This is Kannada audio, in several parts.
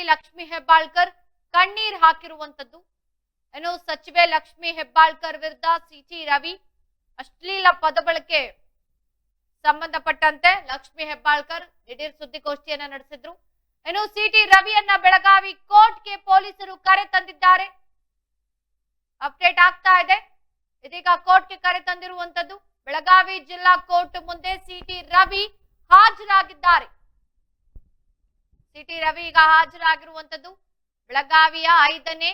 ಲಕ್ಷ್ಮಿ ಹೆಬ್ಬಾಳ್ಕರ್ ಕಣ್ಣೀರ್ ಹಾಕಿರುವಂತದ್ದು. ಏನು ಸಚಿವೆ ಲಕ್ಷ್ಮಿ ಹೆಬ್ಬಾಳ್ಕರ್ ವಿರುದ್ಧ ಸಿಟಿ ರವಿ ಅಶ್ಲೀಲ ಪದ ಬಳಕೆ ಸಂಬಂಧಪಟ್ಟಂತೆ ಲಕ್ಷ್ಮಿ ಹೆಬ್ಬಾಳ್ಕರ್ ದಿಢೀರ್ ಸುದ್ದಿಗೋಷ್ಠಿಯನ್ನ ನಡೆಸಿದ್ರು. ಏನು ಸಿಟಿ ರವಿಯನ್ನ ಬೆಳಗಾವಿ ಕೋರ್ಟ್ಗೆ ಪೊಲೀಸರು ಕರೆ ತಂದಿದ್ದಾರೆ. ಅಪ್ಡೇಟ್ ಆಗ್ತಾ ಇದೆ. ಇದೀಗ ಕೋರ್ಟ್ಗೆ ಕರೆ ತಂದಿರುವಂತದ್ದು ಬೆಳಗಾವಿ ಜಿಲ್ಲಾ ಕೋರ್ಟ್ ಮುಂದೆ ಸಿಟಿ ರವಿ ಹಾಜರಾಗಿದ್ದಾರೆ. ಸಿಟಿ ರವಿ ಈಗ ಹಾಜರಾಗಿರುವಂತದ್ದು ಬೆಳಗಾವಿಯ ಐದನೇ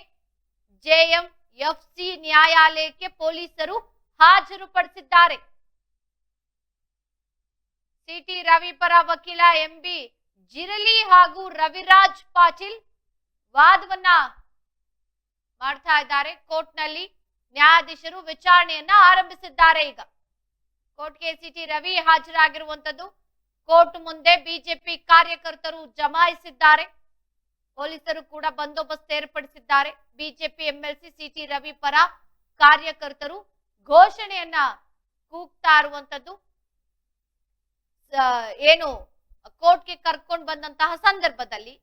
ಜೆಎಂ ಎಫ್ಸಿ ನ್ಯಾಯಾಲಯಕ್ಕೆ ಪೊಲೀಸರು ಹಾಜರುಪಡಿಸಿದ್ದಾರೆ. ಸಿಟಿ ರವಿ ಪರ ವಕೀಲ ಎಂಬಿ ಜಿರಲಿ ಹಾಗೂ ರವಿರಾಜ್ ಪಾಟೀಲ್ ವಾದವನ್ನ ಮಾಡ್ತಾ ಇದ್ದಾರೆ. ಕೋರ್ಟ್ನಲ್ಲಿ ನ್ಯಾಯಾಧೀಶರು ವಿಚಾರಣೆಯನ್ನ ಆರಂಭಿಸಿದ್ದಾರೆ ಈಗ. ಕೋರ್ಟ್ಗೆ ಸಿಟಿ ರವಿ ಹಾಜರಾಗಿರುವಂತದ್ದು ಕೋರ್ಟ್ ಮುಂದೆ ಬಿಜೆಪಿ ಕಾರ್ಯಕರ್ತರು ಜಮಾಯಿಸಿದ್ದಾರೆ. ಪೊಲೀಸರು ಕೂಡ ಬಂದೋಬಸ್ತ್ ಏರ್ಪಡಿಸಿದ್ದಾರೆ. ಬಿಜೆಪಿ ಎಂಎಲ್ಸಿ ಸಿಟಿ ರವಿ ಪರ ಕಾರ್ಯಕರ್ತರು ಘೋಷಣೆಯನ್ನ ಕೂಗ್ತಾ ಇರುವಂತದ್ದು. ಏನು ಕೋರ್ಟ್ಗೆ ಕರ್ಕೊಂಡು ಬಂದಂತಹ ಸಂದರ್ಭದಲ್ಲಿ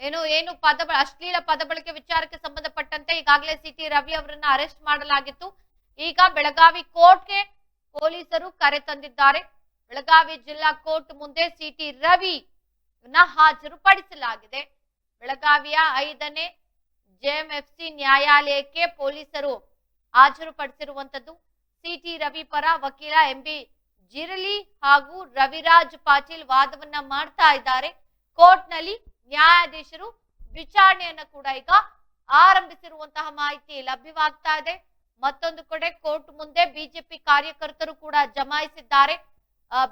ಏನು ಏನು ಪದ, ಅಶ್ಲೀಲ ಪದ ಬಳಕೆ ವಿಚಾರಕ್ಕೆ ಸಂಬಂಧಪಟ್ಟಂತೆ ಈಗಾಗಲೇ ಸಿಟಿ ರವಿ ಅವರನ್ನ ಅರೆಸ್ಟ್ ಮಾಡಲಾಗಿತ್ತು. ಈಗ ಬೆಳಗಾವಿ ಕೋರ್ಟ್ಗೆ ಪೊಲೀಸರು ಕರೆ ತಂದಿದ್ದಾರೆ. ಬೆಳಗಾವಿ ಜಿಲ್ಲಾ ಕೋರ್ಟ್ ಮುಂದೆ ಸಿಟಿ ರವಿ ಹಾಜರುಪಡಿಸಲಾಗಿದೆ. ಬೆಳಗಾವಿಯ ಐದನೇ ಜೆಎಂಎಫ್ಸಿ ನ್ಯಾಯಾಲಯಕ್ಕೆ ಪೊಲೀಸರು ಹಾಜರುಪಡಿಸಿರುವಂತದ್ದು ಸಿಟಿ ರವಿ ಪರ ವಕೀಲ ಎಂಬಿ ಜಿರಲಿ ಹಾಗೂ ರವಿರಾಜ್ ಪಾಟೀಲ್ ವಾದವನ್ನ ಮಾಡ್ತಾ ಇದ್ದಾರೆ. ಕೋರ್ಟ್ನಲ್ಲಿ ನ್ಯಾಯಾಧೀಶರು ವಿಚಾರಣೆಯನ್ನ ಕೂಡ ಈಗ ಆರಂಭಿಸಿರುವಂತಹ ಮಾಹಿತಿ ಲಭ್ಯವಾಗ್ತಾ ಇದೆ. ಮತ್ತೊಂದು ಕಡೆ ಕೋರ್ಟ್ ಮುಂದೆ ಬಿಜೆಪಿ ಕಾರ್ಯಕರ್ತರು ಕೂಡ ಜಮಾಯಿಸಿದ್ದಾರೆ.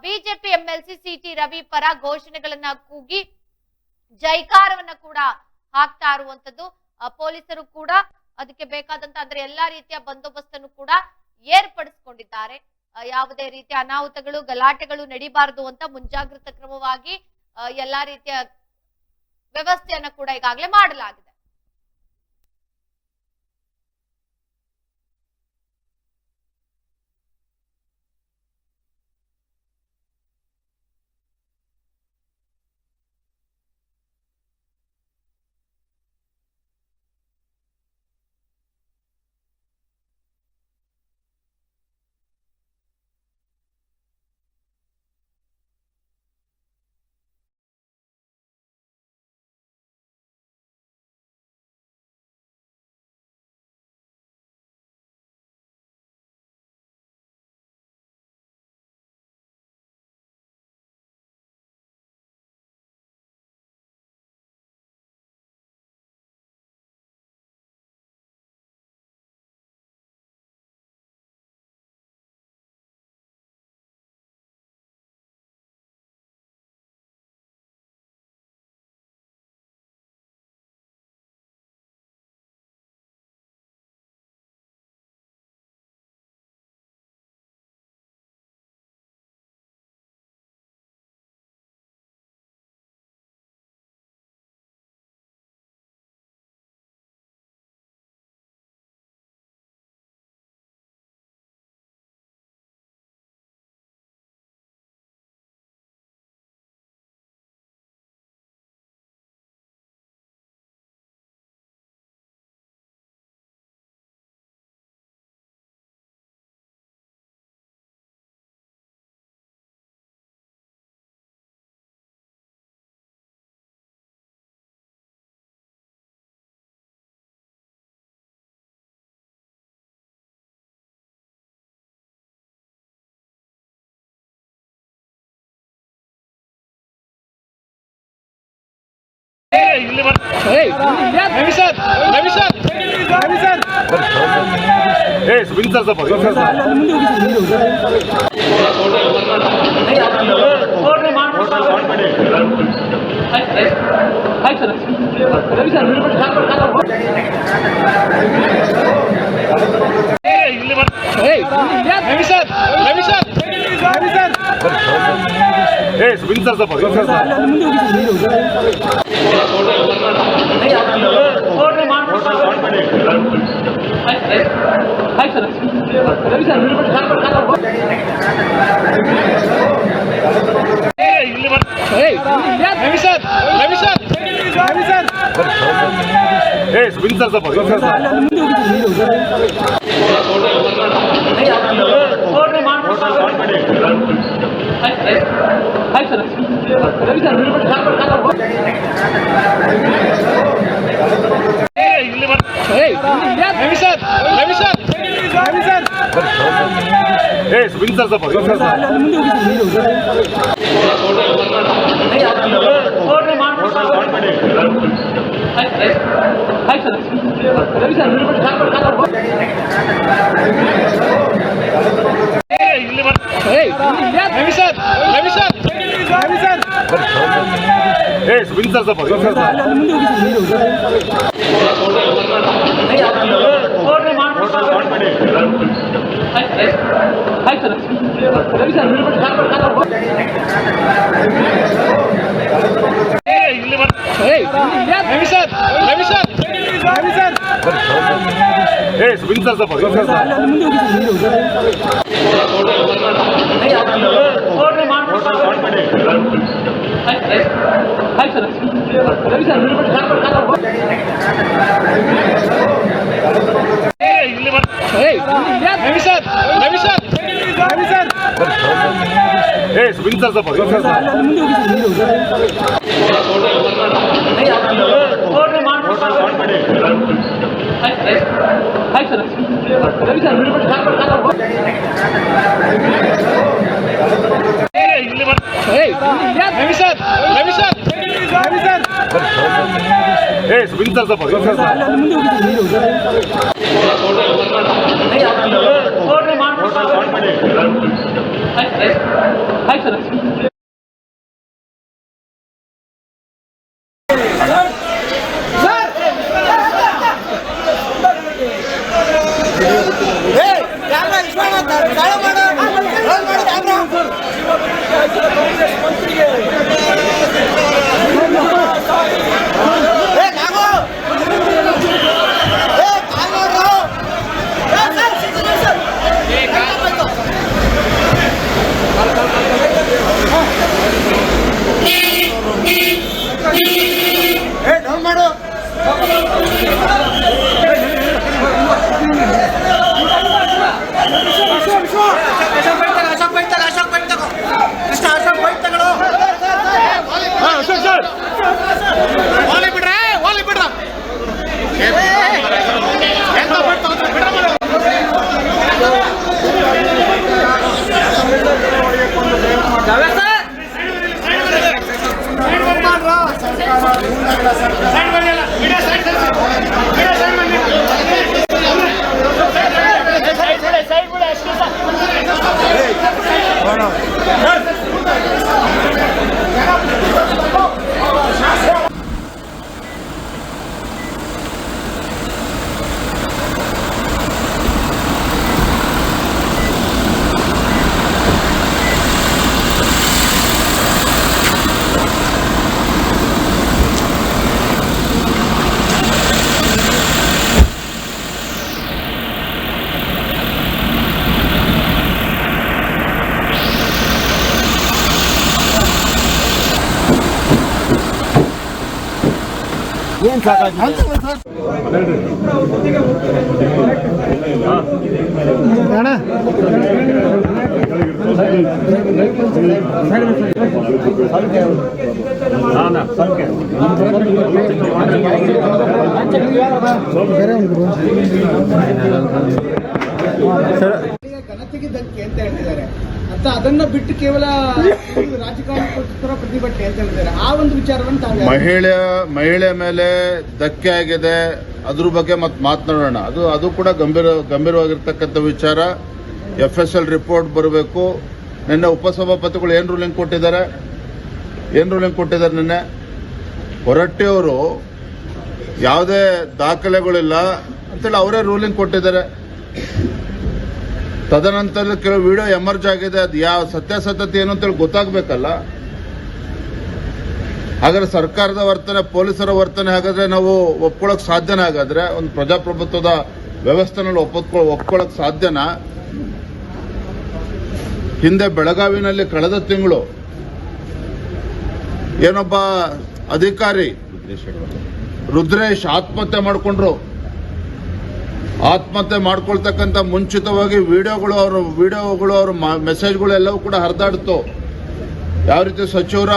ಬಿಜೆಪಿ ಎಂಎಲ್ಸಿ ಸಿಟಿ ರವಿ ಪರ ಘೋಷಣೆಗಳನ್ನ ಕೂಗಿ ಜೈಕಾರವನ್ನ ಕೂಡ ಹಾಕ್ತಾ ಇರುವಂತದ್ದು. ಪೊಲೀಸರು ಕೂಡ ಅದಕ್ಕೆ ಬೇಕಾದಂತ ಅಂದ್ರೆ ಎಲ್ಲಾ ರೀತಿಯ ಬಂದೋಬಸ್ತನ್ನು ಕೂಡ ಏರ್ಪಡಿಸಿಕೊಂಡಿದ್ದಾರೆ. ಯಾವುದೇ ರೀತಿಯ ಅನಾಹುತಗಳು, ಗಲಾಟೆಗಳು ನಡಿಬಾರದು ಅಂತ ಮುಂಜಾಗ್ರತಾ ಕ್ರಮವಾಗಿ ಎಲ್ಲಾ ರೀತಿಯ ವ್ಯವಸ್ಥೆಯನ್ನ ಕೂಡ ಈಗಾಗಲೇ ಮಾಡಲಾಗಿದೆ. Sir Ravi sir Ravi sir ಏ ಸುಬಿನ್ ಸರ್ ಸ್ವಲ್ಪ ಏ, ಇಲ್ಲಿ ಬರ್ Ravi sir Ravi sir Ravi sir ಏ Subin Ravi sir Ravi sir Ravi sir ಏ ಸ್ಪಿನ್ ಸರ್ ಸ್ವಲ್ಪ ಸ್ಪಿನ್ ಸರ್ ಏ, ಇಲ್ಲಿ ಬರ್- Ravi sir Ravi sir Ravi sir ಏ ಸ್ಪಿನ್ ಸರ್ ಸ್ವಲ್ಪ ಸ್ಪಿನ್ ಸರ್ ಏ, ಇಲ್ಲಿ ಬರ್- Ravi sir Ravi sir Ravi sir ಏ ಸ್ಪಿನ್ ಸರ್ ಸ್ವಲ್ಪ ಸ್ಪಿನ್ ಸರ್ ಏ, ಇಲ್ಲಿ ಬರ್- Ravi sir Ravi sir Ravi sir ಏ ಸ್ಪಿನ್ ಸರ್ ಘನತೆಗೆ ಧಕ್ಕೆ ಅಂತ ಹೇಳ್ತಿದ್ದಾರೆ ಅಂತ ಅದನ್ನ ಬಿಟ್ಟು ಕೇವಲ ರಾಜಕಾರಣಕ್ಕೋಸ್ಕರ ಪ್ರತಿಭಟನೆ ಅಂತ ಹೇಳ್ತಿದ್ದಾರೆ ಆ ಒಂದು ವಿಚಾರವನ್ನು ಮಹಿಳೆ ಮಹಿಳೆ ಮೇಲೆ ಧಕ್ಕೆ ಆಗಿದೆ. ಅದ್ರ ಬಗ್ಗೆ ಮತ್ತೆ ಮಾತನಾಡೋಣ. ಅದು ಅದು ಕೂಡ ಗಂಭೀರ, ಗಂಭೀರವಾಗಿರ್ತಕ್ಕಂಥ ವಿಚಾರ. ಎಫ್ ಎಸ್ ಎಲ್ ರಿಪೋರ್ಟ್ ಬರಬೇಕು. ನಿನ್ನೆ ಉಪಸಭಾಪತಿಗಳು ಏನು ರೂಲಿಂಗ್ ಕೊಟ್ಟಿದ್ದಾರೆ? ಏನು ರೂಲಿಂಗ್ ಕೊಟ್ಟಿದ್ದಾರೆ ನಿನ್ನೆ? ಹೊರಟ್ಟಿಯವರು ಯಾವುದೇ ದಾಖಲೆಗಳಿಲ್ಲ ಅಂತೇಳಿ ಅವರೇ ರೂಲಿಂಗ್ ಕೊಟ್ಟಿದ್ದಾರೆ. ತದನಂತರ ಕೆಲವು ವಿಡಿಯೋ ಎಮರ್ಜ್ ಆಗಿದೆ, ಅದು ಯಾವ ಸತ್ಯಾಸತ್ಯತೆ ಏನು ಅಂತೇಳಿ ಗೊತ್ತಾಗಬೇಕಲ್ಲ. ಹಾಗಾದ್ರೆ ಸರ್ಕಾರದ ವರ್ತನೆ, ಪೊಲೀಸರ ವರ್ತನೆ ಹಾಗಾದ್ರೆ ನಾವು ಒಪ್ಕೊಳ್ಳೋಕೆ ಸಾಧ್ಯನ ಹಾಗಾದ್ರೆ? ಒಂದು ಪ್ರಜಾಪ್ರಭುತ್ವದ ವ್ಯವಸ್ಥೆನಲ್ಲಿ ಒಪ್ಪಿಕೊ ಒಪ್ಕೊಳ್ಳೋಕೆ ಸಾಧ್ಯನಾ? ಹಿಂದೆ ಬೆಳಗಾವಿನಲ್ಲಿ ಕಳೆದ ತಿಂಗಳು ಏನೊಬ್ಬ ಅಧಿಕಾರಿ ರುದ್ರೇಶ್ ಆತ್ಮಹತ್ಯೆ ಮಾಡಿಕೊಂಡ್ರು. ಆತ್ಮಹತ್ಯೆ ಮಾಡ್ಕೊಳ್ತಕ್ಕಂಥ ಮುಂಚಿತವಾಗಿ ವಿಡಿಯೋಗಳು ಅವರ ವಿಡಿಯೋಗಳು ಅವ್ರ ಮೆಸೇಜ್ಗಳು ಎಲ್ಲವೂ ಕೂಡ ಹರಿದಾಡ್ತು. ಯಾವ ರೀತಿ ಸಚಿವರ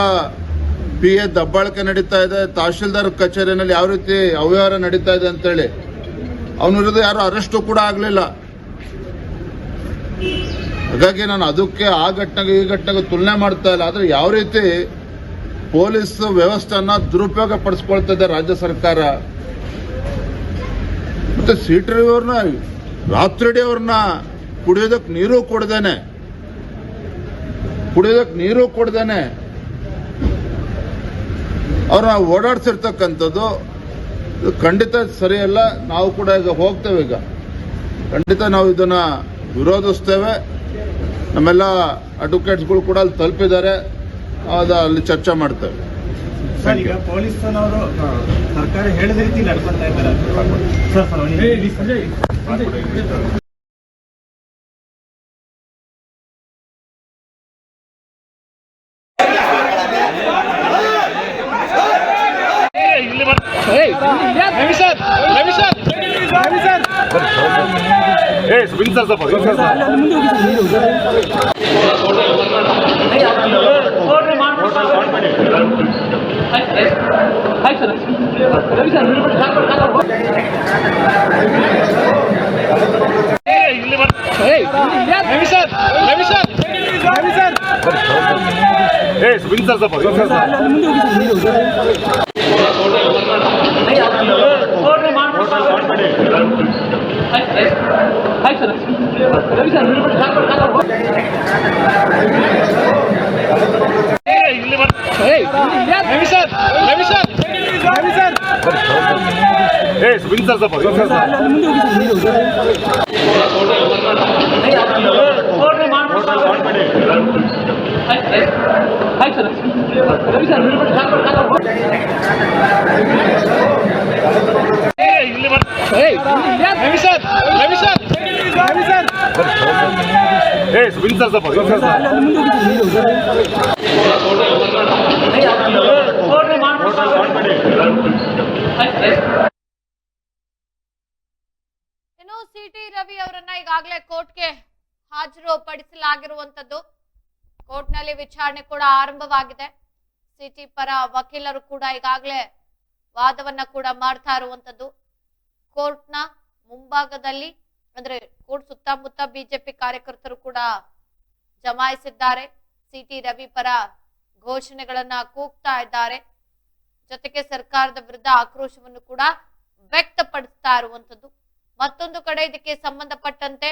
ಪಿ ಎ ದಬ್ಬಾಳಿಕೆ ನಡೀತಾ ಇದೆ, ತಹಶೀಲ್ದಾರ್ ಕಚೇರಿನಲ್ಲಿ ಯಾವ ರೀತಿ ಅವ್ಯವಹಾರ ನಡೀತಾ ಇದೆ ಅಂತೇಳಿ. ಅವನ ವಿರುದ್ಧ ಯಾರು ಅರೆಸ್ಟು ಕೂಡ ಆಗಲಿಲ್ಲ. ಹಾಗಾಗಿ ನಾನು ಅದಕ್ಕೆ ಆ ಘಟನೆಗೆ ಈ ಘಟನೆಗೆ ತುಲನೆ ಮಾಡ್ತಾ ಇಲ್ಲ. ಆದರೆ ಯಾವ ರೀತಿ ಪೊಲೀಸ್ ವ್ಯವಸ್ಥೆಯನ್ನ ದುರುಪಯೋಗ ಪಡಿಸ್ಕೊಳ್ತದೆ ರಾಜ್ಯ ಸರ್ಕಾರ. ಮತ್ತೆ ಸೀಟರ್ ಅವ್ರನ್ನ ರಾತ್ರಿಡಿ ಅವ್ರನ್ನ ಕುಡಿಯೋದಕ್ಕೆ ನೀರು ಕೊಡ್ದೇನೆ. ಕುಡಿಯೋದಕ್ಕೆ ನೀರು ಕೊಡ್ದೇನೆ. ಅವ್ರನ್ನ ಓಡಾಡ್ಸಿರ್ತಕ್ಕಂಥದ್ದು ಖಂಡಿತ ಸರಿಯಲ್ಲ, ನಾವು ಕೂಡ ಈಗ ಹೋಗ್ತೇವೆ ಈಗ. ಖಂಡಿತ ನಾವು ಇದನ್ನ ವಿರೋಧಿಸ್ತೇವೆ. ನಮ್ಮೆಲ್ಲ ಅಡ್ವೊಕೇಟ್ಸ್ಗಳು ಕೂಡ ಅಲ್ಲಿ ತಲುಪಿದ್ದಾರೆ. ಅದು ಅಲ್ಲಿ ಚರ್ಚೆ ಮಾಡ್ತೇವೆ. ಸರ್ ಈಗ ಪೊಲೀಸನವರು ಸರ್ಕಾರ ಹೇಳಿದ ರೀತಿ ನಡ್ಕೊಂತಾ ಇದ್ದಾರೆ. ಸರ್ ಸರ್ ಏ ಸುಬಿನ್ ಸರ್ ಸ್ವಲ್ಪ. ಸುಬಿನ್ ಸರ್ ಏ, ಇಲ್ಲಿ ಬರ್ Ravi sir Ravi sir Ravi sir ಏ ಸುಬಿನ್ ಸರ್ ಸ್ವಲ್ಪ ಸುಬಿನ್ ಸರ್ ಏ, ಇಲ್ಲಿ ಬರ್ Ravi sir Ravi sir Ravi sir ಏ ಸುಬಿನ್ ಸರ್ ಸ್ವಲ್ಪ ಸುಬಿನ್ ಸರ್ ಏ, ಇಲ್ಲಿ ಬರ್ Ravi sir Ravi sir Ravi sir ಏ ಸುಬಿನ್ ಸರ್ ಸ್ವಲ್ಪ ಸುಬಿನ್ ಸರ್ ಇನ್ನು ಸಿಟಿ ರವಿ ಅವರನ್ನ ಈಗಾಗಲೇ ಕೋರ್ಟ್ಗೆ ಹಾಜರು ಪಡಿಸಲಾಗಿರುವಂತದ್ದು ಕೋರ್ಟ್ನಲ್ಲಿ ವಿಚಾರಣೆ ಕೂಡ ಆರಂಭವಾಗಿದೆ. ಸಿಟಿ ಪರ ವಕೀಲರು ಕೂಡ ಈಗಾಗಲೇ ವಾದವನ್ನ ಕೂಡ ಮಾಡ್ತಾ ಇರುವಂತದ್ದು. ಕೋರ್ಟ್ನ ಮುಂಭಾಗದಲ್ಲಿ, ಅಂದ್ರೆ ಕೋರ್ಟ್ ಸುತ್ತಮುತ್ತ ಬಿಜೆಪಿ ಕಾರ್ಯಕರ್ತರು ಕೂಡ ಜಮಾಯಿಸಿದ್ದಾರೆ. ಸಿಟಿ ರವಿ ಪರ ಘೋಷಣೆಗಳನ್ನ ಕೂಗ್ತಾ ಇದ್ದಾರೆ. ಜೊತೆಗೆ ಸರ್ಕಾರದ ವಿರುದ್ಧ ಆಕ್ರೋಶವನ್ನು ಕೂಡ ವ್ಯಕ್ತಪಡಿಸ್ತಾ ಇರುವಂತದ್ದು ಮತ್ತೊಂದು ಕಡೆ ಇದಕ್ಕೆ ಸಂಬಂಧಪಟ್ಟಂತೆ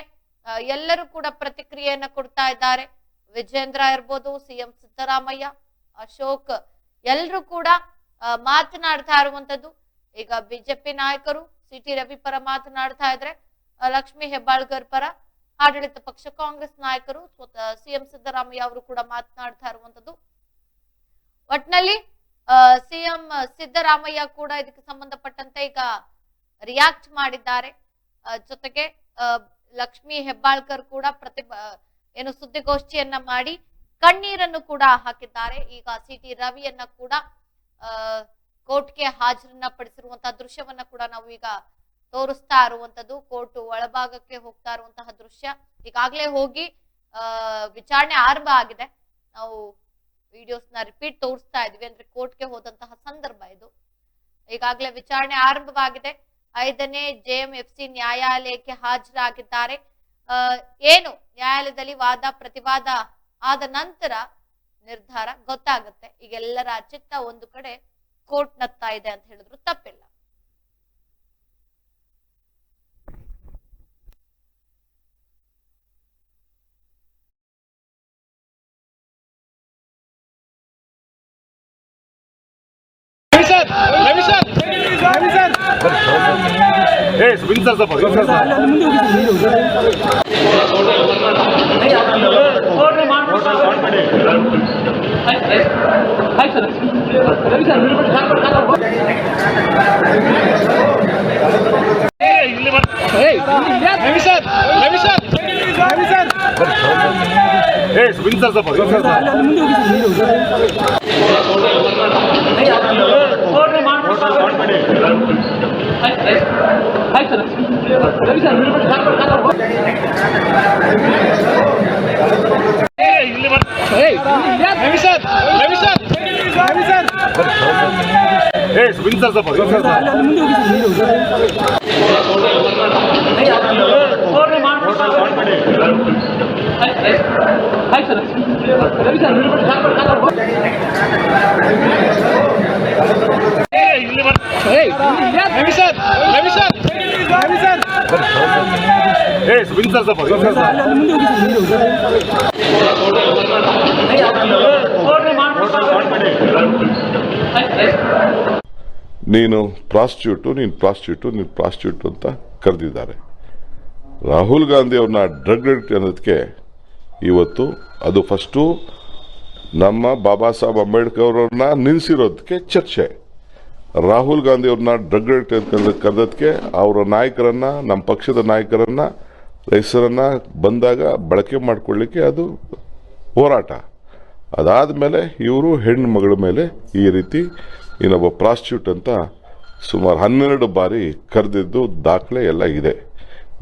ಎಲ್ಲರೂ ಕೂಡ ಪ್ರತಿಕ್ರಿಯೆಯನ್ನ ಕೊಡ್ತಾ ಇದ್ದಾರೆ. ವಿಜೇಂದ್ರ ಇರ್ಬೋದು, ಸಿಎಂ ಸಿದ್ದರಾಮಯ್ಯ, ಅಶೋಕ್ ಎಲ್ಲರೂ ಕೂಡ ಮಾತನಾಡ್ತಾ ಇರುವಂತದ್ದು ಈಗ ಬಿಜೆಪಿ ನಾಯಕರು, ಸಿಟಿ ರವಿ ಪರ ಮಾತನಾಡ್ತಾ ಇದ್ರೆ ಲಕ್ಷ್ಮಿ ಹೆಬ್ಬಾಳ್ಕರ್ ಪರ, ಆಡಳಿತ ಪಕ್ಷ ಕಾಂಗ್ರೆಸ್ ನಾಯಕರು ಸಿಎಂ ಸಿದ್ದರಾಮಯ್ಯ ಅವರು ಕೂಡ ಮಾತನಾಡ್ತಾ ಇರುವಂತದ್ದು ಒಟ್ನಲ್ಲಿ ಸಿಎಂ ಸಿದ್ದರಾಮಯ್ಯ ಕೂಡ ಇದಕ್ಕೆ ಸಂಬಂಧಪಟ್ಟಂತೆ ಈಗ ರಿಯಾಕ್ಟ್ ಮಾಡಿದ್ದಾರೆ. ಜೊತೆಗೆ ಲಕ್ಷ್ಮಿ ಹೆಬ್ಬಾಳ್ಕರ್ ಕೂಡ ಪ್ರತಿ ಏನು ಸುದ್ದಿಗೋಷ್ಠಿಯನ್ನ ಮಾಡಿ ಕಣ್ಣೀರನ್ನು ಕೂಡ ಹಾಕಿದ್ದಾರೆ. ಈಗ ಸಿಟಿ ರವಿಯನ್ನ ಕೂಡ ಕೋರ್ಟ್ಗೆ ಹಾಜರನ್ನ ಪಡಿಸಿರುವಂತಹ ದೃಶ್ಯವನ್ನ ಕೂಡ ನಾವು ಈಗ ತೋರಿಸ್ತಾ ಇರುವಂತದ್ದು ಕೋರ್ಟ್ ಒಳಭಾಗಕ್ಕೆ ಹೋಗ್ತಾ ಇರುವಂತಹ ದೃಶ್ಯ. ಈಗಾಗಲೇ ಹೋಗಿ ವಿಚಾರಣೆ ಆರಂಭ ಆಗಿದೆ. ನಾವು ವಿಡಿಯೋಸ್ನ ರಿಪೀಟ್ ತೋರಿಸ್ತಾ ಇದ್ವಿ ಅಂದ್ರೆ ಕೋರ್ಟ್ಗೆ ಹೋದಂತಹ ಸಂದರ್ಭ ಇದು. ಈಗಾಗಲೇ ವಿಚಾರಣೆ ಆರಂಭವಾಗಿದೆ. ಐದನೇ ಜೆಎಂಎಫ್ಸಿ ನ್ಯಾಯಾಲಯಕ್ಕೆ ಹಾಜರಾಗಿದ್ದಾರೆ. ಏನು ನ್ಯಾಯಾಲಯದಲ್ಲಿ ವಾದ ಪ್ರತಿವಾದ ಆದ ನಂತರ ನಿರ್ಧಾರ ಗೊತ್ತಾಗುತ್ತೆ. ಈಗೆಲ್ಲರ ಚಿತ್ತ ಒಂದು ಕಡೆ ಕೋರ್ಟ್ ನತ್ತ ಇದೆ ಅಂತ ಹೇಳಿದ್ರು ತಪ್ಪಿಲ್ಲ. Ravi sir Ravi sir Ravi sir ಏ ಸುಬಿನ್ ಸರ್ ಸ್ವಲ್ಪ ಸುಬಿನ್ ಸರ್ ಏ, ಇಲ್ಲಿ ಬರ್ Ravi sir Ravi sir Ravi sir ಏ ಸುಬಿನ್ ಸರ್ ಸ್ವಲ್ಪ ಸುಬಿನ್ ಸರ್ ಮಾಡಿ ಇಲ್ಲಿ ಬರ್ Ravi sir Ravi sir Ravi sir ಏ ಸುಬಿನ್ ಸರ್ ಸ್ವಲ್ಪ ಸುಬಿನ್ ಸರ್ ಏ, ಇಲ್ಲಿ ಬರ್ Ravi sir Ravi sir Ravi sir ಏ ಸುಬಿನ್ ಸರ್ ಸ್ವಲ್ಪ. ಸುಬಿನ್ ಸರ್ ನೀನು ಪ್ರಾಸ್ಟಿಟ್ಯೂಟು ನೀನು ಪ್ರಾಸ್ಟಿಟ್ಯೂಟು ನೀನು ಪ್ರಾಸ್ಟ್ಯೂಟ್ ಅಂತ ಕರೆದಿದ್ದಾರೆ. ರಾಹುಲ್ ಗಾಂಧಿ ಅವ್ರನ್ನ ಡ್ರಗ್ ಅಡಿಕ್ಟ್ ಅನ್ನೋದಕ್ಕೆ ಇವತ್ತು ಅದು ಫಸ್ಟು ನಮ್ಮ ಬಾಬಾ ಸಾಹೇಬ್ ಅಂಬೇಡ್ಕರ್ ಅವ್ರನ್ನ ನಿಲ್ಲಿಸಿರೋದಕ್ಕೆ ಚರ್ಚೆ. ರಾಹುಲ್ ಗಾಂಧಿ ಅವ್ರನ್ನ ಡ್ರಗ್ ಕರೆದಕ್ಕೆ ಅವರ ನಾಯಕರನ್ನ ನಮ್ಮ ಪಕ್ಷದ ನಾಯಕರನ್ನ ಹೆಸರನ್ನು ಬಂದಾಗ ಬಳಕೆ ಮಾಡಿಕೊಳ್ಳಿಕ್ಕೆ ಅದು ಹೋರಾಟ. ಅದಾದ ಮೇಲೆ ಇವರು ಹೆಣ್ಣು ಮಗಳ ಮೇಲೆ ಈ ರೀತಿ ಇನ್ನೊಬ್ಬ ಪ್ರಾಸ್ಟಿಟ್ಯೂಟ್ ಅಂತ ಸುಮಾರು ಹನ್ನೆರಡು ಬಾರಿ ಕರೆದಿದ್ದು ದಾಖಲೆ ಎಲ್ಲ ಇದೆ.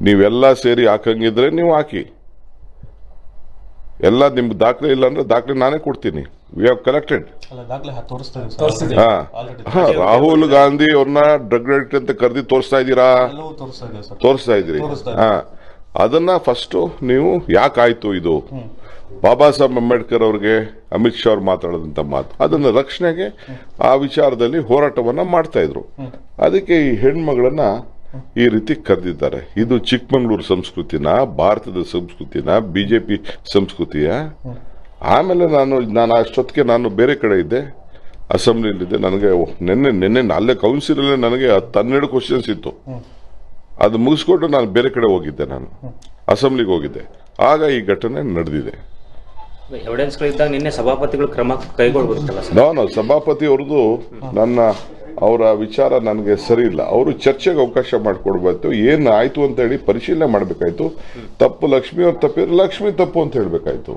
ನೀವೆಲ್ಲ ಸೇರಿ ಹಾಕಂಗಿದ್ರೆ ನೀವು ಹಾಕಿ. ಎಲ್ಲ ನಿಮ್ಗೆ ದಾಖಲೆ ಇಲ್ಲ ಅಂದ್ರೆ ದಾಖಲೆ ನಾನೇ ಕೊಡ್ತೀನಿ. We have collected Rahul Gandhi ಅವ್ರನ್ನ ಡ್ರಗ್ ಅಡಿಕ್ಟ್ ಅಂತ ಕರೆದಿ ತೋರಿಸ್ತಾ ಇದ್ದೀರಾ? ತೋರಿಸ್ತಾ ಇದ್ದೀರಿ ಸರ್. ತೋರಿಸ್ತಾ ಇದ್ರಿ. ತೋರಿಸ್ತಾ ಹಾ. ಅದನ್ನ ಫಸ್ಟ್ ನೀವು ಯಾಕಾಯ್ತು ಇದು? ಬಾಬಾ ಸಾಹೇಬ್ ಅಂಬೇಡ್ಕರ್ ಅವ್ರಿಗೆ ಅಮಿತ್ ಶಾ ಅವ್ರು ಮಾತಾಡದಂತ ಮಾತು. ಅದನ್ನ ರಕ್ಷಣೆಗೆ ಆ ವಿಚಾರದಲ್ಲಿ ಹೋರಾಟವನ್ನ ಮಾಡ್ತಾ ಇದ್ರು. ಅದಕ್ಕೆ ಈ ಹೆಣ್ಮಗಳನ್ನ ಈ ರೀತಿ ಕರೆದಿದ್ದಾರೆ. ಇದು ಚಿಕ್ಕಮಂಗ್ಳೂರು ಸಂಸ್ಕೃತಿನ ಭಾರತದ ಸಂಸ್ಕೃತಿನ ಬಿಜೆಪಿ ಸಂಸ್ಕೃತಿಯ ಆಮೇಲೆ ನಾನು ನಾನು ಅಷ್ಟೊತ್ತಿಗೆ ನಾನು ಬೇರೆ ಕಡೆ ಇದ್ದೆ. ಅಸೆಂಬ್ಲಿಲಿದ್ದೆ ನನಗೆ ನಿನ್ನೆ ನಿನ್ನೆ ಅಲ್ಲೇ ಕೌನ್ಸಿಲಲ್ಲೇ ನನಗೆ ಹನ್ನೆರಡು ಕ್ವಶನ್ಸ್ ಇತ್ತು. ಅದು ಮುಗಿಸ್ಕೊಂಡು ನಾನು ಬೇರೆ ಕಡೆ ಹೋಗಿದ್ದೆ ನಾನು. ಅಸೆಂಬ್ಲಿಗೆ ಹೋಗಿದ್ದೆ. ಆಗ ಈ ಘಟನೆ ನಡೆದಿದೆ. ಎವಿಡೆನ್ಸ್ಗಳಿದ್ದಾಗ ನಿನ್ನೆ ಸಭಾಪತಿಗಳು ಕ್ರಮ ಕೈಗೊಳ್ಬೇಕಲ್ಲ ಸರ್? ನಾನು ಸಭಾಪತಿ ಅವ್ರದ್ದು ನನ್ನ ಅವರ ವಿಚಾರ ನನಗೆ ಸರಿ ಇಲ್ಲ. ಅವರು ಚರ್ಚೆಗೆ ಅವಕಾಶ ಮಾಡಿಕೊಡ್ಬೇಕು ಏನು ಆಯಿತು ಅಂತ ಹೇಳಿ ಪರಿಶೀಲನೆ ಮಾಡಬೇಕಾಯ್ತು. ತಪ್ಪು ಲಕ್ಷ್ಮಿ ಅವ್ರು ತಪ್ಪಿದ್ರೆ ಲಕ್ಷ್ಮಿ ತಪ್ಪು ಅಂತ ಹೇಳ್ಬೇಕಾಯ್ತು.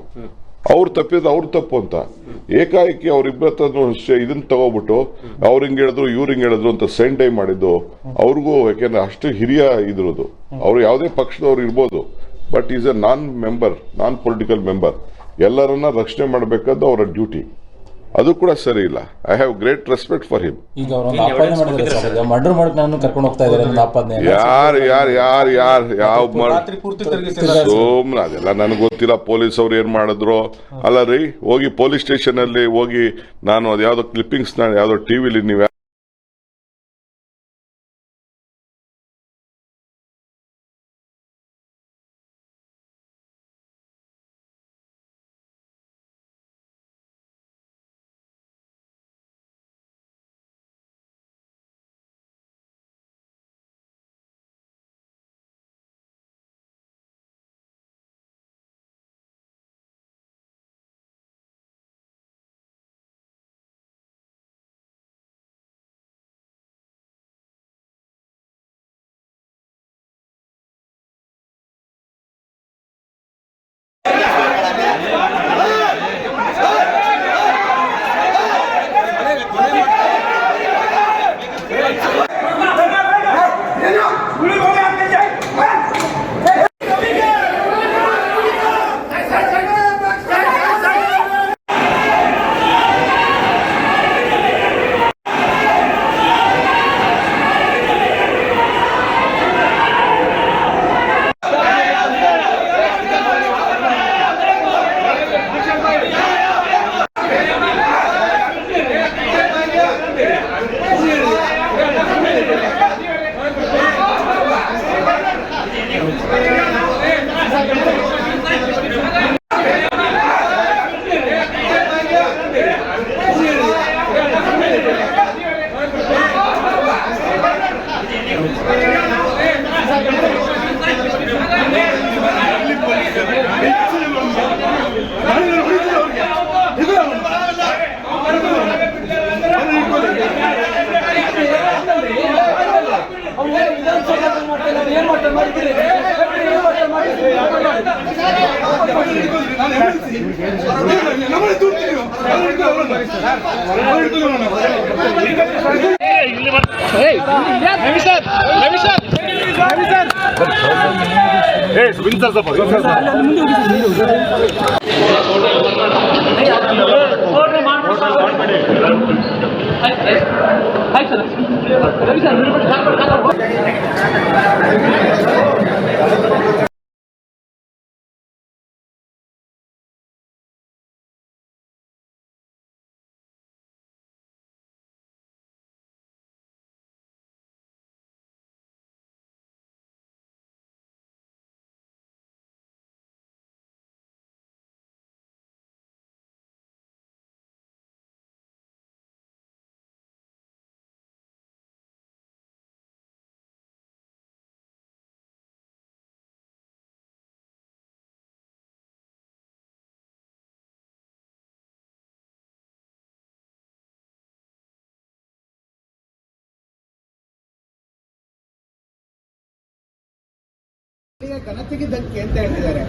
ಅವ್ರು ತಪ್ಪಿದ್ರೆ ಅವ್ರು ತಪ್ಪು ಅಂತ. ಏಕಾಏಕಿ ಅವ್ರಿಬ್ಬರ ಹತ್ರನೂ ಅಷ್ಟೇ ಇದನ್ನ ತಗೋಬಿಟ್ಟು ಅವ್ರು ಹಿಂಗ್ ಹೇಳಿದ್ರು, ಇವ್ರು ಹಿಂಗ್ ಹೇಳಿದ್ರು ಅಂತ ಸೆಂಡ್ ಟೈಮ್ ಮಾಡಿದ್ದು, ಅವ್ರಿಗೂ ಯಾಕೆಂದ್ರೆ ಅಷ್ಟು ಹಿರಿಯ ಇದ್ರದು ಅವ್ರು ಯಾವುದೇ ಪಕ್ಷದವ್ರು ಇರ್ಬೋದು but is a non member non political member ಎಲ್ಲರನ್ನ ರಕ್ಷಣೆ ಮಾಡಬೇಕಾದ್ದು ಅವರ ಡ್ಯೂಟಿ ಅದು ಕೂಡ ಸರಿ ಇಲ್ಲ. I have great respect for him ಈಗ ಅವರೊಂದು ಸರ್. ಮರ್ಡರ್ ನಾನು ಕರ್ಕೊಂಡು ಹೋಗ್ತಾ ಇದ್ದಾರೆ ಆಪಾದನೆ. ಯಾರು ಯಾರು ಯಾರು ಯಾರು ಯಾವ ರಾತ್ರಿ ಪೂರ್ತಿ ಸೋಮ್ನ ಅದೆಲ್ಲ ನನಗೆ ಗೊತ್ತಿಲ್ಲ. ಪೊಲೀಸ್ ಅವ್ರು ಏನ್ ಮಾಡಿದ್ರು? ಅಲ್ಲ ರೀ ಹೋಗಿ ಪೊಲೀಸ್ ಸ್ಟೇಷನ್ ಅಲ್ಲಿ ಹೋಗಿ ನಾನು ಅದ್ಯಾವ್ದೋ ಕ್ಲಿಪ್ಪಿಂಗ್ಸ್ ಯಾವ್ದೋ ಟಿವಿಲಿ ನೀವು ರವಿ ಸರ್ ಘನತೆಗೆ ಧಕ್ಕೆ ಅಂತ ಹೇಳ್ತಿದ್ದಾರೆ.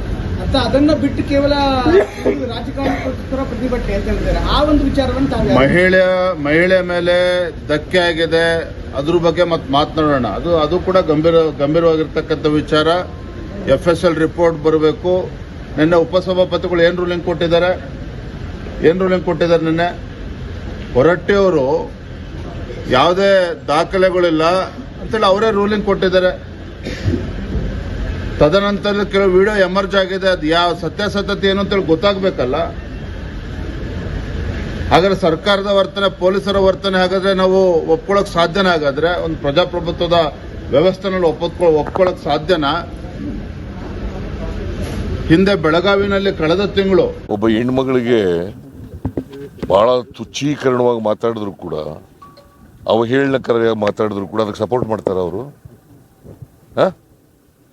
ಅಂತ ಅದನ್ನ ಬಿಟ್ಟು ಕೇವಲ ರಾಜಕಾರಣಕ್ಕೋಸ್ಕರ ಪ್ರತಿಭಟನೆ ಅಂತ ಹೇಳ್ತಿದ್ದಾರೆ. ಆ ಒಂದು ವಿಚಾರವನ್ನು ತಾವು ಮಹಿಳೆ ಮಹಿಳೆ ಮೇಲೆ ಧಕ್ಕೆ ಆಗಿದೆ. ಅದ್ರ ಬಗ್ಗೆ ಮತ್ತೆ ಮಾತನಾಡೋಣ. ಅದು ಅದು ಕೂಡ ಗಂಭೀರ, ಗಂಭೀರವಾಗಿರ್ತಕ್ಕಂಥ ವಿಚಾರ. ಎಫ್ ಎಸ್ ಎಲ್ ರಿಪೋರ್ಟ್ ಬರಬೇಕು. ನಿನ್ನೆ ಉಪಸಭಾಪತಿಗಳು ಏನು ರೂಲಿಂಗ್ ಕೊಟ್ಟಿದ್ದಾರೆ? ಏನು ರೂಲಿಂಗ್ ಕೊಟ್ಟಿದ್ದಾರೆ ನಿನ್ನೆ? ಹೊರಟ್ಟಿಯವರು ಯಾವುದೇ ದಾಖಲೆಗಳಿಲ್ಲ ಅಂತೇಳಿ ಅವರೇ ರೂಲಿಂಗ್ ಕೊಟ್ಟಿದ್ದಾರೆ. ತದನಂತರ ಕೆಲವು ವಿಡಿಯೋ ಎಮರ್ಜ್ ಆಗಿದೆ. ಅದು ಯಾವ ಸತ್ಯಾಸತ್ಯತೆ ಏನು ಅಂತೇಳಿ ಗೊತ್ತಾಗಬೇಕಲ್ಲ. ಹಾಗಾದ್ರೆ ಸರ್ಕಾರದ ವರ್ತನೆ, ಪೊಲೀಸರ ವರ್ತನೆ ಹಾಗಾದ್ರೆ ನಾವು ಒಪ್ಕೊಳ್ಳೋಕೆ ಸಾಧ್ಯನ ಹಾಗಾದ್ರೆ, ಒಂದು ಪ್ರಜಾಪ್ರಭುತ್ವದ ವ್ಯವಸ್ಥೆನಲ್ಲಿ ಒಪ್ಪಿಕೊ ಒಪ್ಕೊಳ್ಳೋಕೆ ಸಾಧ್ಯನಾ? ಹಿಂದೆ ಬೆಳಗಾವಿನಲ್ಲಿ ಕಳೆದ ತಿಂಗಳು ಒಬ್ಬ ಹೆಣ್ಮಗಳಿಗೆ ಬಹಳ ತುಚ್ಛೀಕರಣವಾಗಿ ಮಾತಾಡಿದ್ರು ಕೂಡ ಅವಹೇಳನಕರವಾಗಿ ಮಾತಾಡಿದ್ರು ಕೂಡ ಅದಕ್ಕೆ ಸಪೋರ್ಟ್ ಮಾಡ್ತಾರೆ ಅವರು.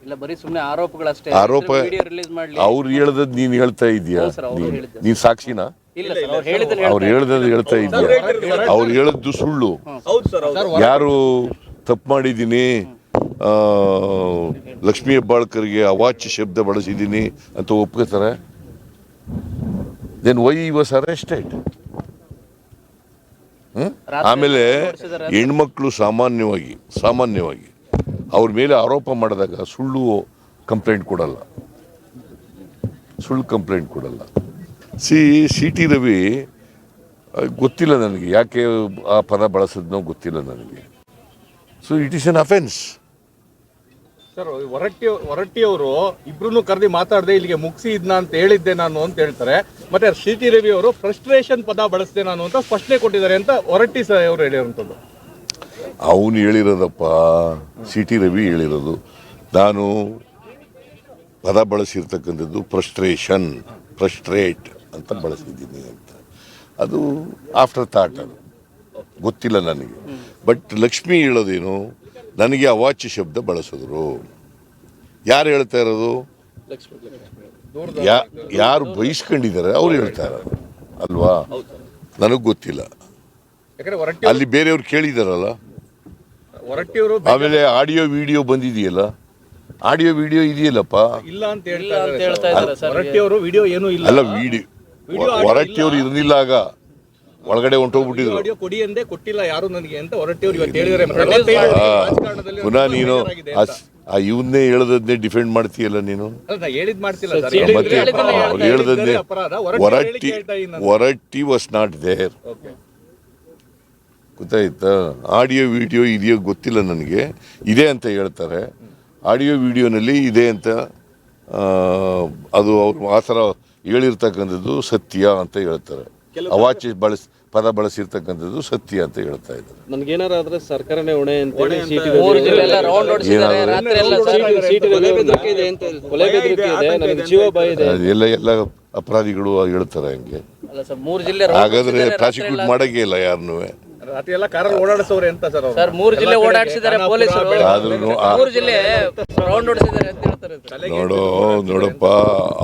ಇಲ್ಲ ಬರೀ ಸುಮ್ಮನೆ ಆರೋಪಗಳಷ್ಟೇ ಆರೋಪ ವಿಡಿಯೋ ರಿಲೀಸ್ ಮಾಡ್ಲಿ. ಅವ್ರು ಹೇಳ್ದದ್ ನೀನ್ ಹೇಳ್ತಾ ಇದೀಯಾ? ಸರ್, ಅವ್ರು ನೀನ್- ಹೇಳಿದ್ದು. ನೀನ್ ಸಾಕ್ಷಿನಾ? ಇಲ್ಲ ಸರ್ ಅವ್ರು ಹೇಳಿದ್ರೆ ಅವ್ರು ಹೇಳ್ದದ್ ಹೇಳ್ತಾ ಇದೀಯಾ? ಅವ್ರು ಹೇಳದ್ದು ಸುಳ್ಳು. ಯಾರು ತಪ್ಪು ಮಾಡಿದ್ದೀನಿ? ಆ, ಲಕ್ಷ್ಮೀ ಹೆಬ್ಬಾಳ್ಕರ್ಗೆ ಅವಾಚ್ಯ ಶಬ್ದ ಬಳಸಿದ್ದೀನಿ ಅಂತ ಒಪ್ಕೋತಾರೆ. ದೆನ್ ವೈ ವಾಸ್ ಅರೆಸ್ಟೆಡ್ ಆಮೇಲೆ ಹೆಣ್ಮಕ್ಳು ಸಾಮಾನ್ಯವಾಗಿ ಸಾಮಾನ್ಯವಾಗಿ ಅವ್ರ ಮೇಲೆ ಆರೋಪ ಮಾಡಿದಾಗ ಸುಳ್ಳು ಕಂಪ್ಲೇಂಟ್ ಕೊಡಲ್ಲ. ಸುಳ್ಳು ಕಂಪ್ಲೇಂಟ್ ಕೊಡಲ್ಲ. ಸಿ ಸಿ ಟಿ ರವಿ ಗೊತ್ತಿಲ್ಲ ನನಗೆ. ಯಾಕೆ ಆ ಪದ ಬಳಸಿದ್ನೋ ಗೊತ್ತಿಲ್ಲ ನನಗೆ. So it is an offence sir Horatti ಹೊರಟ್ಟಿಯವರು ಇಬ್ರು ಕರೆದಿ ಮಾತಾಡದೆ, ಇಲ್ಲಿಗೆ ಮುಗಿಸಿ ಇದ್ನ ಅಂತ ಹೇಳಿದ್ದೆ ನಾನು ಅಂತ ಹೇಳ್ತಾರೆ. ಮತ್ತೆ ಸಿ ಟಿ ರವಿ ಅವರು ಫ್ರಸ್ಟ್ರೇಷನ್ ಪದ ಬಳಸಿದೆ ನಾನು ಅಂತ ಸ್ಪಷ್ಟನೆ ಕೊಟ್ಟಿದ್ದಾರೆ ಅಂತ ಹೊರಟ್ಟಿ ಸರ್ ಅವರು ಹೇಳಿರುವಂಥದ್ದು. ಅವನು ಹೇಳಿರೋದಪ್ಪ ಸಿ ಟಿ ರವಿ ಹೇಳಿರೋದು. ನಾನು ಪದ ಬಳಸಿರ್ತಕ್ಕಂಥದ್ದು ಫ್ರಸ್ಟ್ರೇಷನ್ ಫ್ರಸ್ಟ್ರೇಟ್ ಅಂತ ಬಳಸಿದ್ದೀನಿ ಅಂತ. ಅದು ಆಫ್ಟರ್ ಥಾಟ್ ಅದು. ಗೊತ್ತಿಲ್ಲ ನನಗೆ. ಬಟ್ ಲಕ್ಷ್ಮಿ ಹೇಳೋದೇನು ನನಗೆ ಅವಾಚ್ಯ ಶಬ್ದ ಬಳಸಿದ್ರು. ಯಾರು ಹೇಳ್ತಾ ಇರೋದು? ಯಾ- ಯಾರು ಬಯಸ್ಕೊಂಡಿದ್ದಾರೆ ಅವ್ರು ಹೇಳ್ತಾ ಇರೋದು. ಅಲ್ವಾ? ನನಗೆ ಗೊತ್ತಿಲ್ಲ. ಅಲ್ಲಿ ಬೇರೆಯವ್ರು ಕೇಳಿದಾರಲ್ಲ. ಹೊರಟ್ಟಿಯವರು ಆಮೇಲೆ ಆಡಿಯೋ ವಿಡಿಯೋ ಬಂದಿದೆಯಲ್ಲ? ಆಡಿಯೋ ವಿಡಿಯೋ ಇದೆಯಲ್ಲಪ್ಪ? ಇಲ್ಲ ಅಂತ ಇಲ್ಲ ಅಂತ ಹೇಳ್ತಾ ಇದ್ದಾರೆ ಸರ್. ಹೊರಟ್ಟಿಯವರು ವಿಡಿಯೋ ಏನೂ ಇಲ್ಲ. ಅಲ್ಲ ವಿಡಿಯೋ ಹೊರಟ್ಟಿಯವ್ರು ಇರಲಿಲ್ಲ ಆಗ. ಒಳಗಡೆ ಹೊಂಟೋಗ್ಬಿಟ್ಟಿದ್ರು ಆಡಿಯೋ ಕೊಡಿ ಎಂದೇ ಕೊಟ್ಟಿಲ್ಲ ಯಾರು ನನಗೆ ಅಂತ ಹೊರಟ್ಟಿಯವರು ಇವತ್ತು ಹೇಳಿದ್ರೆ ರಾಜಕಾರಣದಲ್ಲಿ ಪುನಃ ನೀನು ಆ ಇವನ್ನೇ ಹೇಳದನ್ನೇ ಡಿಫೆಂಡ್ ಮಾಡ್ತೀಯಲ್ಲ ನೀನು? ಅಲ್ಲ, ನಾ ಹೇಳಿದ್ ಮಾಡ್ತಿಲ್ಲ ಸರ್ ಹೇಳಿದ್ರೆ ಮತ್ತೆ ಹೇಳಿದ್ದನ್ನೇ ಅವ್ರು ಹೇಳ್ದನ್ನೇ ಅಪರಾಧ. ಹೊರಟ್ಟಿ ಹೊರಟ್ಟಿ ಹೇಳ್ತಾ Horatti was not there Okay. ಗೊತ್ತಾಯ್ತಾ? ಆಡಿಯೋ ವಿಡಿಯೋ ಇದೆಯೋ ಗೊತ್ತಿಲ್ಲ ನನಗೆ. ಇದೆ ಅಂತ ಹೇಳ್ತಾರೆ. ಆಡಿಯೋ ವಿಡಿಯೋನಲ್ಲಿ ಇದೆ ಅಂತ ಅದು ಅವರು ಆ ಥರ ಹೇಳಿರ್ತಕ್ಕಂಥದ್ದು ಸತ್ಯ ಅಂತ ಹೇಳ್ತಾರೆ. ಅವಾಚ್ಯ ಬಳಸಿ ಪದ ಬಳಸಿರ್ತಕ್ಕಂಥದ್ದು ಸತ್ಯ ಅಂತ ಹೇಳ್ತಾ ಇದ್ದಾರೆ. ನನ್ಗೇನಾರ ಆದ್ರೆ ಸರ್ಕಾರನೇ ಹೊಣೆ ಅಂತ ಎಲ್ಲ ಎಲ್ಲ ಅಪರಾಧಿಗಳು ಹೇಳ್ತಾರೆ ಹಂಗೆ. ಹಾಗಾದ್ರೆ ಪ್ರಾಸಿಕ್ಯೂಟ್ ಮಾಡಂಗೇ ಇಲ್ಲ ಯಾರನ್ನೂ. ರಾತ್ರಿ ಎಲ್ಲ ಕಾರಲ್ಲಿ ಓಡಾಡಿಸೋರೆ ಅಂತ ಸರ್ ಅವ್ರು. ಸರ್ ಮೂರು ಜಿಲ್ಲೆ ಎಲ್ಲ ಕಡೆಗೆ ಓಡಾಡಿಸಿದ್ದಾರೆ ಖಾನಾಪುರ, ಪೊಲೀಸರು ಆದ್ರೂ ಮೂರು ಜಿಲ್ಲೆ ರೌಂಡ್ ಹೊಡಿಸಿದ್ದಾರೆ ಅಂತ ಹೇಳ್ತಾರೆ. ನೋಡು ನೋಡಪ್ಪ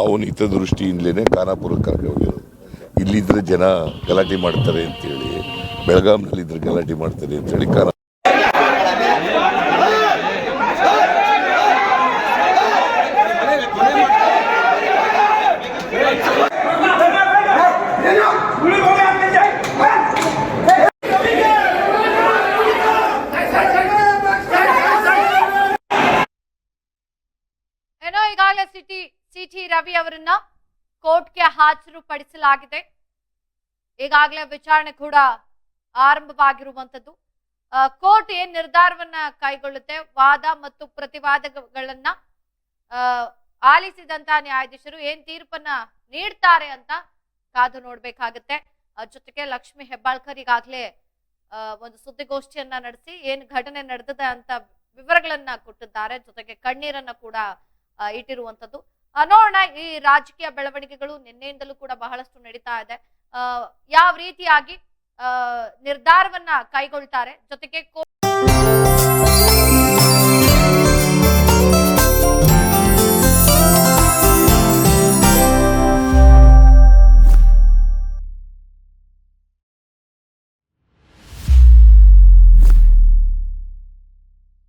ಅವನ ಹಿತದೃಷ್ಟಿಯಿಂದಲೇ ಖಾನಾಪುರಕ್ಕೆ ಕರ್ಕೊಂಡು ಹೋಗಿರೋದು ಇಲ್ಲಿದ್ರೆ ಜನ ಗಲಾಟೆ ಮಾಡ್ತಾರೆ ಅಂತೇಳಿ ಬೆಳಗಾಂನಲ್ಲಿದ್ರೆ ಗಲಾಟೆ ಮಾಡ್ತಾರೆ ಅಂತೇಳಿ ಖಾನ ಸಿಟಿ ರವಿ ಅವರನ್ನ ಕೋರ್ಟ್ಗೆ ಹಾಜರುಪಡಿಸಲಾಗಿದೆ. ಈಗಾಗಲೇ ವಿಚಾರಣೆ ಕೂಡ ಆರಂಭವಾಗಿರುವಂತದ್ದು ಕೋರ್ಟ್ ಏನ್ ನಿರ್ಧಾರವನ್ನ ಕೈಗೊಳ್ಳುತ್ತೆ, ವಾದ ಮತ್ತು ಪ್ರತಿವಾದಗಳನ್ನ ಆಲಿಸಿದಂತ ನ್ಯಾಯಾಧೀಶರು ಏನ್ ತೀರ್ಪನ್ನ ನೀಡ್ತಾರೆ ಅಂತ ಕಾದು ನೋಡ್ಬೇಕಾಗತ್ತೆ. ಜೊತೆಗೆ ಲಕ್ಷ್ಮಿ ಹೆಬ್ಬಾಳ್ಕರ್ ಈಗಾಗಲೇ ಒಂದು ಸುದ್ದಿಗೋಷ್ಠಿಯನ್ನ ನಡೆಸಿ ಏನ್ ಘಟನೆ ನಡೆದಿದೆ ಅಂತ ವಿವರಗಳನ್ನ ಕೊಟ್ಟಿದ್ದಾರೆ. ಜೊತೆಗೆ ಕಣ್ಣೀರನ್ನ ಕೂಡ ಇಟ್ಟಿರುವಂತದ್ದು ನೋಡೋಣ ಈ ರಾಜಕೀಯ ಬೆಳವಣಿಗೆಗಳು ನಿನ್ನೆಯಿಂದಲೂ ಕೂಡ ಬಹಳಷ್ಟು ನಡೀತಾ ಇದೆ. ಯಾವ ರೀತಿಯಾಗಿ ನಿರ್ಧಾರವನ್ನ ಕೈಗೊಳ್ತಾರೆ? ಜೊತೆಗೆ